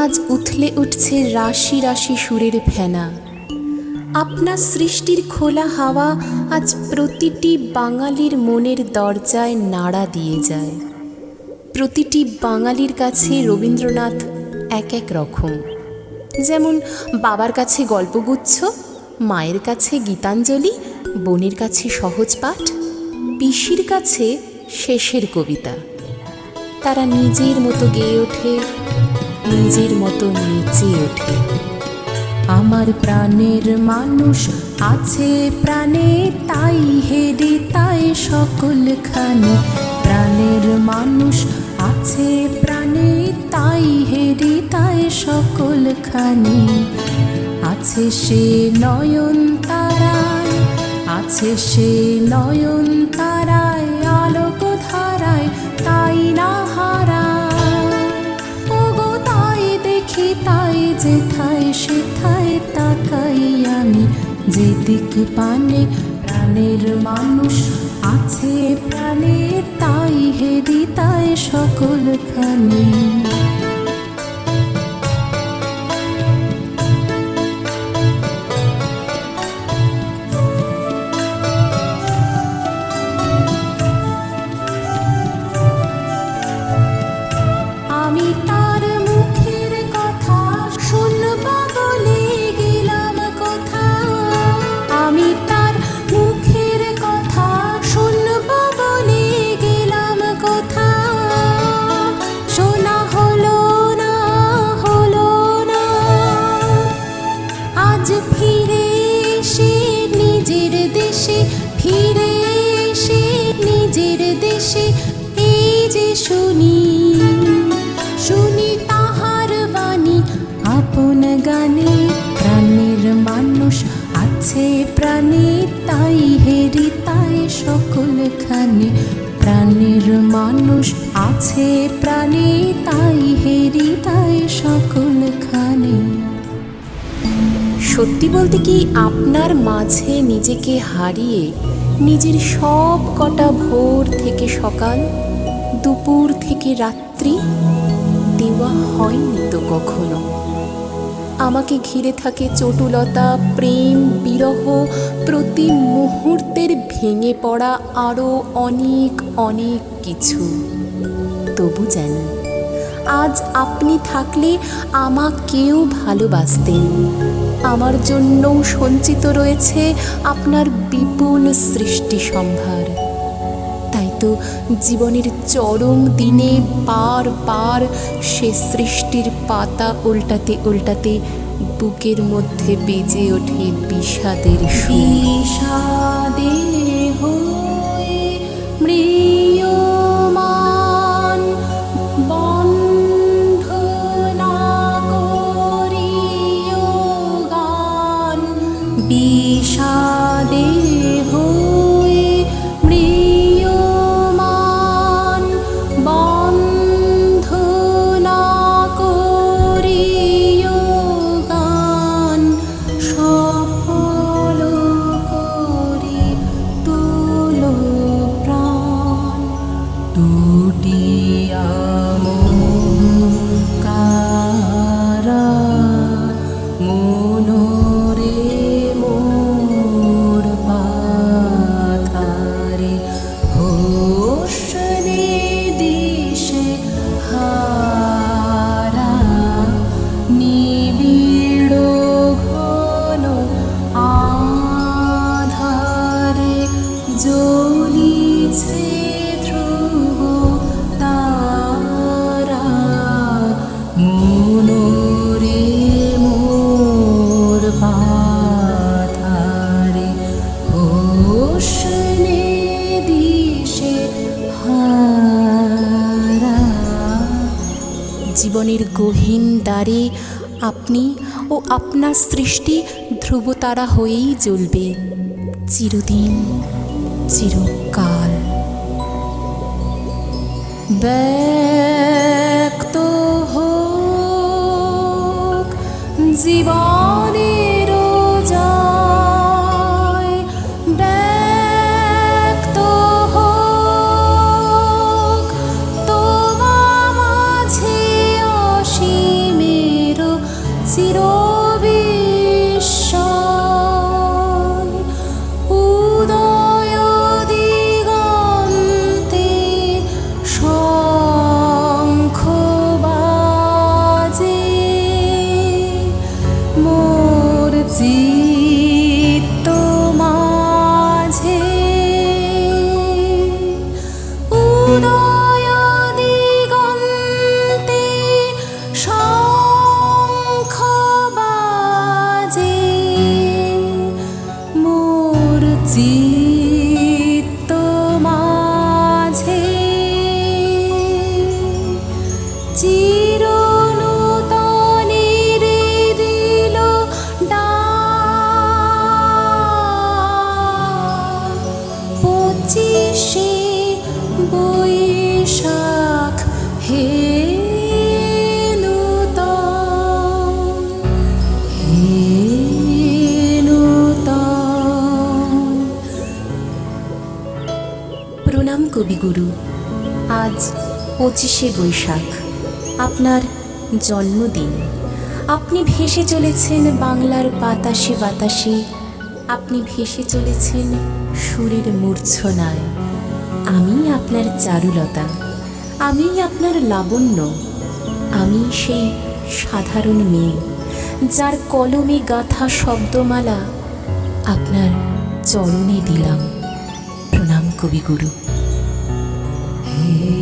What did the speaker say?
আজ উথলে উঠছে রাশি রাশি সুরের ফেনা। আপনার সৃষ্টির খোলা হাওয়া আজ প্রতিটি বাঙালির মনের দরজায় নাড়া দিয়ে যায়। প্রতিটি বাঙালির কাছে রবীন্দ্রনাথ এক এক রকম। যেমন, বাবার কাছে গল্পগুচ্ছ, মায়ের কাছে গীতাঞ্জলি, বোনের কাছে সহজ পাঠ, পিসির কাছে শেষের কবিতা। তারা নিজের মতো গেয়ে ওঠে নিজের মতো নেচে ওঠে। আমার প্রাণের মানুষ আছে প্রাণে, তাই হেরে তাই সকলখানে। প্রাণের মানুষ আছে প্রাণে, তাই হেরে তাই সকলখানে। আছে সে নয়ন তারায় আছে সে নয়ন তারায় যেথায় সেথায় তাকাই আমি, যেদিক পানে প্রাণের মানুষ আছে প্রাণে, তাই হেরি তাই সকলখানে। আমি ফিরে এসে নিজের দেশে এই যে শুনি শুনি তাহার বাণী, আপন গানে প্রাণের মানুষ আছে প্রাণে, তাই হেরি তাই সকলখানে প্রাণের মানুষ আছে প্রাণে, তাই হেরি তাই সকলখানে সত্যি বলতে কি আপনার মাঝে নিজেকে হারিয়ে নিজের সব কটা ভোর থেকে সকাল, দুপুর থেকে রাত্রি দেওয়া হয়নি তো কখনো? আমাকে ঘিরে থাকে চটুলতা, প্রেম, বিরহ, প্রতি মুহূর্তের ভেঙে পড়া আরও অনেক অনেক কিছু। তবু জানি আজ আপনি থাকলে আমাকেও ভালোবাসতেন। আমার জন্যও সঞ্চিত রয়েছে আপনার বিপুল সৃষ্টি সম্ভার। তাই তো জীবনের চরম দিনে বার বার সে সৃষ্টির পাতা উল্টাতে উল্টাতে বুকের মধ্যে বেজে ওঠে বিষাদের বিষাদে হয়ে মৃয়মান জীবনের গহীন দ্বারে আপনি ও আপনার সৃষ্টি ধ্রুবতারা হয়েই জ্বলবে। চিরদিন চিরকাল। ব্যক্ত কবিগুরু। আজ পঁচিশে বৈশাখ, আপনার জন্মদিন। আপনি ভেসে চলেছেন বাংলার বাতাসে বাতাসে, আপনি ভেসে চলেছেন সুরের মূর্ছনায়। আমি আপনার চারুলতা, আমি আপনার লাবণ্য, আমি সেই সাধারণ মেয়ে, যার কলমে গাথা শব্দমালা আপনার চরণে দিলাম। প্রণাম কবিগুরু। here.